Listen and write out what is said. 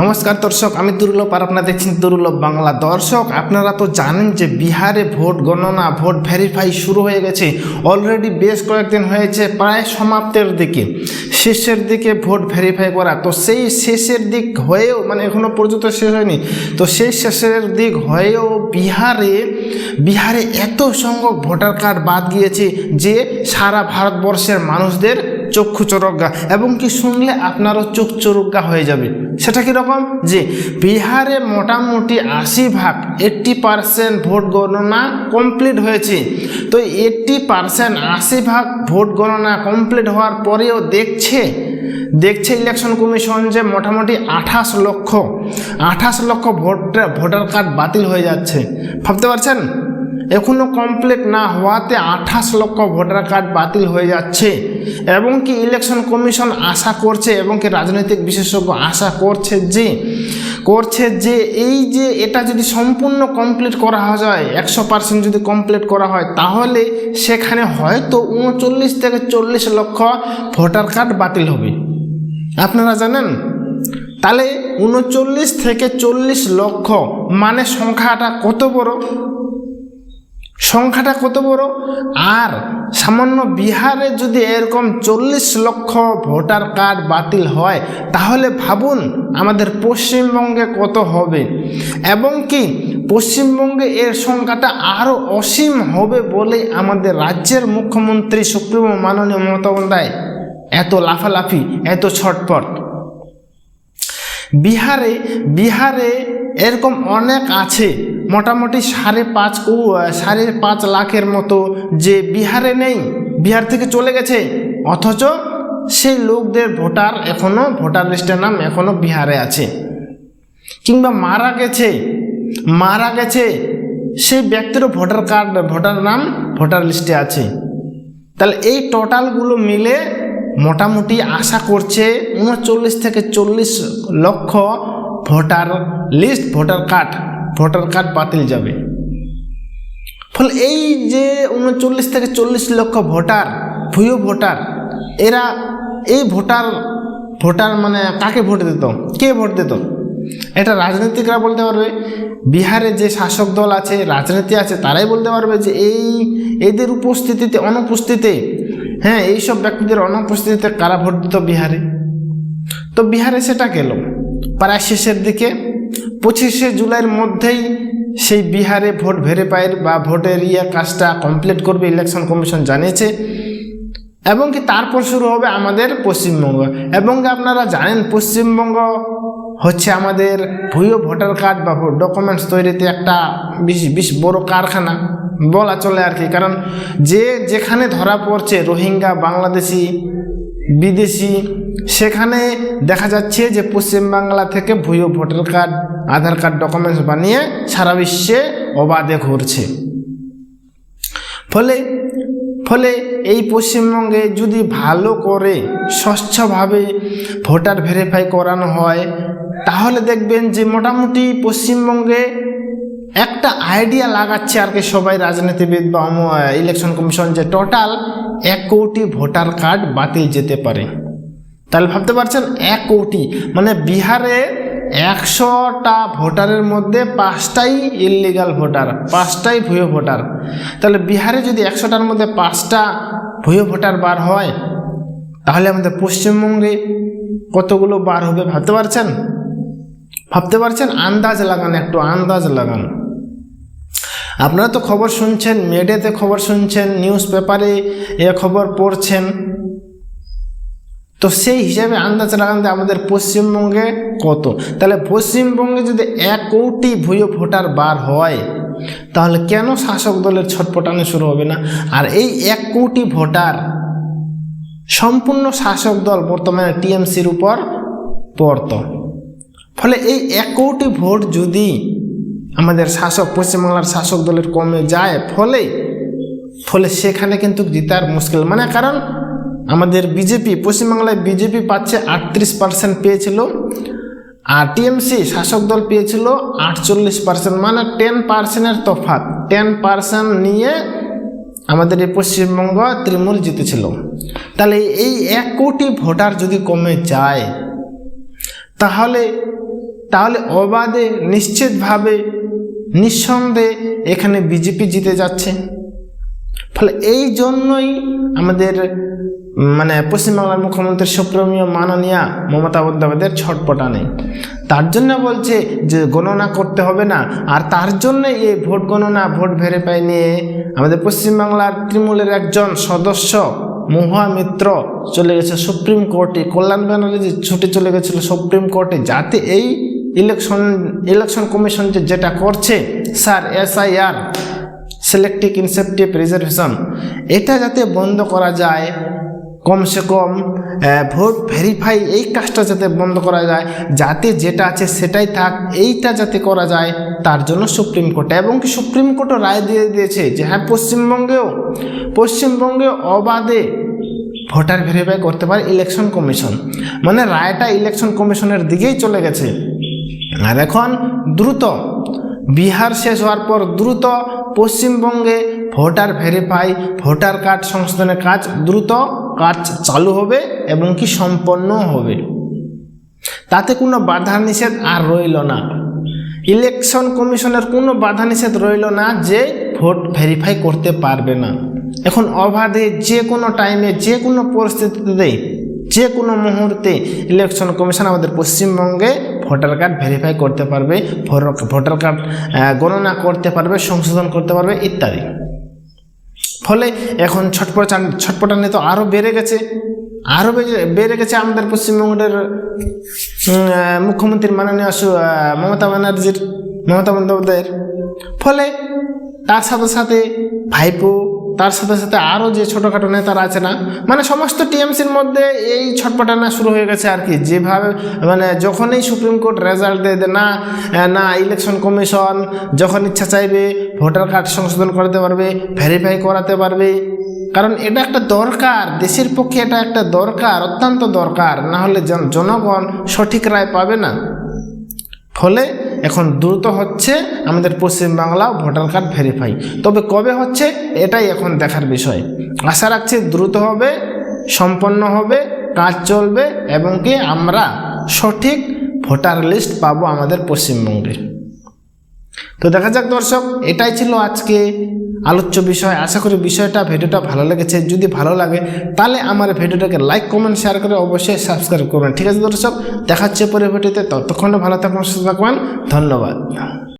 নমস্কার দর্শক, আমি দুর্লভ আর আপনারা দেখছেন দুর্লভ বাংলা। দর্শক, আপনারা তো জানেন যে বিহারে ভোট গণনা, ভোট ভেরিফাই শুরু হয়ে গেছে। অলরেডি বেশ কয়েকদিন হয়েছে, প্রায় সমাপ্তের দিকে। শেষের দিকে ভোট ভেরিফাই করা। তো সেই শেষের দিক হয়েও মানে এখনও পর্যন্ত শেষ হয়নি। তো সেই শেষের দিক হয়েও বিহারে বিহারে এত সংখ্যক ভোটার কার্ড বাদ গিয়েছে যে সারা ভারতবর্ষের মানুষদের চক্ষু চরজ্ঞা, এবং কি শুনলে আপনারও চোখ চরজ্ঞা হয়ে যাবে? সেটা কীরকম যে বিহারে মোটামুটি আশি ভাগ এইট্টি পারসেন্ট ভোট গণনা কমপ্লিট হয়েছে। তো এইট্টি পারসেন্ট আশি ভাগ ভোট গণনা কমপ্লিট হওয়ার পরেও দেখছে দেখছে ইলেকশন কমিশন যে মোটামুটি আঠাশ লক্ষ আঠাশ লক্ষ ভোট, ভোটার কার্ড বাতিল হয়ে যাচ্ছে। ভাবতে পারছেন? এখনও কমপ্লিট না হওয়াতে আঠাশ লক্ষ ভোটার কার্ড বাতিল হয়ে যাচ্ছে এবং কি ইলেকশন কমিশন আশা করছে এবং কি রাজনৈতিক বিশেষজ্ঞ আশা করছে যে করছে যে এই যে এটা যদি সম্পূর্ণ কমপ্লিট করা যায়, একশো পার্সেন্ট যদি কমপ্লিট করা হয়, তাহলে সেখানে হয়তো উনচল্লিশ থেকে চল্লিশ লক্ষ ভোটার কার্ড বাতিল হবে। আপনারা জানেন? তাহলে উনচল্লিশ থেকে চল্লিশ লক্ষ মানে সংখ্যাটা কত বড়? সংখ্যাটা কত বড়? আর সামান্য বিহারে যদি এরকম চল্লিশ লক্ষ ভোটার কার্ড বাতিল হয়, তাহলে ভাবুন আমাদের পশ্চিমবঙ্গে কত হবে। এবং কি পশ্চিমবঙ্গে এর সংখ্যাটা আরও অসীম হবে বলে আমাদের রাজ্যের মুখ্যমন্ত্রী সুপ্রিমো মাননীয় মমতা বন্দ্যোপাধ্যায় এত লাফালাফি, এত ছটপট বিহারে বিহারে এরকম অনেক আছে মোটামুটি সাড়ে পাঁচ ও সাড়ে পাঁচ লাখের মতো যে বিহারে নেই, বিহার থেকে চলে গেছে। অথচ সেই লোকদের ভোটার এখনও ভোটার লিস্টের নাম এখনও বিহারে আছে। কিংবা মারা গেছে মারা গেছে, সেই ব্যক্তিরও ভোটার কার্ড, ভোটার নাম ভোটার লিস্টে আছে। তাহলে এই টোটালগুলো মিলে মোটামুটি আশা করছে উনচল্লিশ থেকে চল্লিশ lakh voter list, voter card. Voter card বাতিল যাবে। ফলে এই যে উনচল্লিশ থেকে চল্লিশ লক্ষ ভোটার, ভুয়ো ভোটার, এরা এই ভোটার ভোটার মানে কাকে ভোট দিত? কে ভোট দিত? এটা রাজনীতিকরা বলতে পারবে। বিহারে যে শাসক দল আছে, রাজনীতি আছে, তারাই বলতে পারবে যে এই, এদের উপস্থিতিতে, অনুপস্থিতিতে হ্যাঁ এইসব ব্যক্তিদের অনুপস্থিতিতে কারা ভোট দিত বিহারে? তো বিহারে সেটা গেল। প্রায় শেষের দিকে পঁচিশে জুলাইয়ের মধ্যেই সেই বিহারে ভোট ভেরিফাইয়ের বা ভোটের ইয়ে কাজটা কমপ্লিট করবে ইলেকশন কমিশন জানিয়েছে। এবং কি তারপর শুরু হবে আমাদের পশ্চিমবঙ্গ। এবং আপনারা জানেন, পশ্চিমবঙ্গ হচ্ছে আমাদের ভুয়ো ভোটার কার্ড বা ডকুমেন্টস তৈরিতে একটা বেশ বেশ বড় কারখানা বলা চলে আর কি। কারণ যে যেখানে ধরা পড়ছে, রোহিঙ্গা, বাংলাদেশি, বিদেশি সেখানে দেখা যাচ্ছে যে পশ্চিমবাংলা থেকে ভুয়ো voter card, Aadhaar card documents বানিয়ে সারা বিশ্বে অবাধে ঘুরছে। ফলে ফলে এই পশ্চিমবঙ্গে যদি ভালো করে, স্বচ্ছভাবে ভোটার ভেরিফাই করানো হয়, তাহলে দেখবেন যে মোটামুটি পশ্চিমবঙ্গে একটা আইডিয়া লাগাচ্ছে আর কি সবাই রাজনীতিবিদ বা ইলেকশন কমিশন যে টোটাল এক কোটি ভোটার কার্ড বাতিল যেতে পারে। তাহলে ভাবতে পারছেন এক কোটি। মানে বিহারে একশোটা ভোটারের মধ্যে পাঁচটাই ইলিগাল ভোটার, পাঁচটাই ভুয়ো ভোটার। তাহলে বিহারে যদি একশোটার মধ্যে পাঁচটা ভুয়ো ভোটার বার হয়, তাহলে আমাদের পশ্চিমবঙ্গে কতগুলো বার হবে ভাবতে পারছেন? ভাবতে পারছেন? আন্দাজ লাগান, একটু আন্দাজ লাগান। আপনারা তো খবর শুনছেন মিডিয়াতে খবর শুনছেন, নিউজ পেপারে এ খবর পড়ছেন। তো সেই হিসাবে আন্দাজ লাগান যে আমাদের পশ্চিমবঙ্গে কত? তাহলে পশ্চিমবঙ্গে যদি এক কোটি ভুয়ো ভোটার বার হয়, তাহলে কেন শাসক দলের ছটপটানো শুরু হবে না? আর এই এক কোটি ভোটার সম্পূর্ণ শাসক দল বর্তমানে টিএমসির উপর পড়ত। ফলে এই এক কোটি ভোট যদি আমাদের শাসক, পশ্চিমবাংলার শাসক দলের কমে যায়, ফলে ফলে সেখানে কিন্তু জিতার মুশকিল। মানে কারণ আমাদের বিজেপি, পশ্চিমবাংলায় বিজেপি পাচ্ছে আটত্রিশ পার্সেন্ট পেয়েছিল আর টিএমসি শাসক দল পেয়েছিল আটচল্লিশ পার্সেন্ট মানে টেন পার্সেন্টের তফাৎ। টেন পার্সেন্ট নিয়ে আমাদের এই পশ্চিমবঙ্গ তৃণমূল জিতেছিল। তাহলে এই এক কোটি ভোটার যদি কমে যায়, তাহলে তাহলে অবাধে, নিশ্চিতভাবে, নিঃসন্দেহে এখানে বিজেপি জিতে যাচ্ছে। ফলে এই জন্যই আমাদের মানে পশ্চিমবাংলার মুখ্যমন্ত্রী সুপ্রিমীয় মাননীয়া মমতা বন্দ্যোপাধ্যায়ের ছটপটা নেই তার জন্য বলছে যে গণনা করতে হবে না, আর তার জন্য এই ভোট গণনা, ভোট ভেরিফাই নিয়ে আমাদের পশ্চিমবাংলার তৃণমূলের একজন সদস্য মহুয়া মিত্র চলে গেছে সুপ্রিম কোর্টে। কল্যাণ ব্যানার্জি ছুটে চলে গেছিল সুপ্রিম কোর্টে। যাতে এই ইলেকশন ইলেকশন কমিশন যে যেটা করছে, sir SIR selective inceptive reservation, এটা যাতে বন্ধ করা যায় কমসে কম ভোট ভেরিফাই এই কাজটা যাতে বন্ধ করা যায়, যাতে যেটা আছে সেটাই থাক, এইটা যাতে করা যায়, তার জন্য সুপ্রিম কোর্টে। এবং কি সুপ্রিম কোর্টও রায় দিয়ে দিয়েছে যে হ্যাঁ পশ্চিমবঙ্গেও, পশ্চিমবঙ্গে অবাধে ভোটার ভেরিফাই করতে পারে ইলেকশন কমিশন মানে রায়টা ইলেকশন কমিশনের দিকেই চলে গেছে। আর এখন দ্রুত, বিহার শেষ হওয়ার পর দ্রুত পশ্চিমবঙ্গে ভোটার ভেরিফাই ভোটার কার্ড সংশোধনের কাজ দ্রুত কাজ চালু হবে এবং কি সম্পন্ন হবে। তাতে কোনো বাধা নিষেধ আর রইল না। ইলেকশন কমিশনের কোনো বাধা নিষেধ রইল না যে ভোট ভেরিফাই করতে পারবে না। এখন অবাধে যে কোনো টাইমে, যে কোনো পরিস্থিতিতে, যে কোনো মুহূর্তে ইলেকশন কমিশন আমাদের পশ্চিমবঙ্গে ভোটার কার্ড ভেরিফাই করতে পারবে, ভোটার কার্ড গণনা করতে পারবে, সংশোধন করতে পারবে, ইত্যাদি। ফলে এখন ছটপট ছটপটানি তো আরও বেড়ে গেছে। আরও বেড়ে- গেছে আমাদের পশ্চিমবঙ্গের মুখ্যমন্ত্রীর মুখ্যমন্ত্রী মাননীয় মমতা ব্যানার্জির, মমতা বন্দ্যোপাধ্যায়ের। ফলে তার সাথে সাথে ভাইপো তার সাথে সাথে আরও যে ছোটোখাটো নেতারা আছে না মানে সমস্ত টিএমসির মধ্যে এই ছটপটানা শুরু হয়ে গেছে আর কি। যেভাবে মানে যখনই সুপ্রিম কোর্ট রেজাল্ট দেয় না না ইলেকশন কমিশন যখন ইচ্ছা চাইবে, ভোটার কার্ড সংশোধন করতে পারবে ভেরিফাই করাতে পারবে। কারণ এটা একটা দরকার, দেশের পক্ষে এটা একটা দরকার, অত্যন্ত দরকার। না হলে জনগণ সঠিক রায় পাবে না। ফলে এখন দ্রুত হচ্ছে আমাদের পশ্চিমবাংলা ভোটার কার্ড ভেরিফাই তবে কবে হচ্ছে, এটাই এখন দেখার বিষয়। আশা রাখছি দ্রুত হবে, সম্পন্ন হবে, কাজ চলবে, এবং কি আমরা সঠিক ভোটার লিস্ট পাবো আমাদের পশ্চিমবঙ্গে। তো দেখা যাক দর্শক, এটাই ছিল আজকে আলোচ্য বিষয়, আশা করি বিষয়টা, ভিডিওটা ভালো লেগেছে। যদি ভালো লাগে, তাহলে আমার ভিডিওটাকে লাইক কমেন্ট শেয়ার করে অবশ্যই সাবস্ক্রাইব করবেন। ঠিক আছে দর্শক দেখাচ্ছে পরে ভিডিওতে ততক্ষণে ভালো থাকবেন সুস্থ থাকবেন ধন্যবাদ।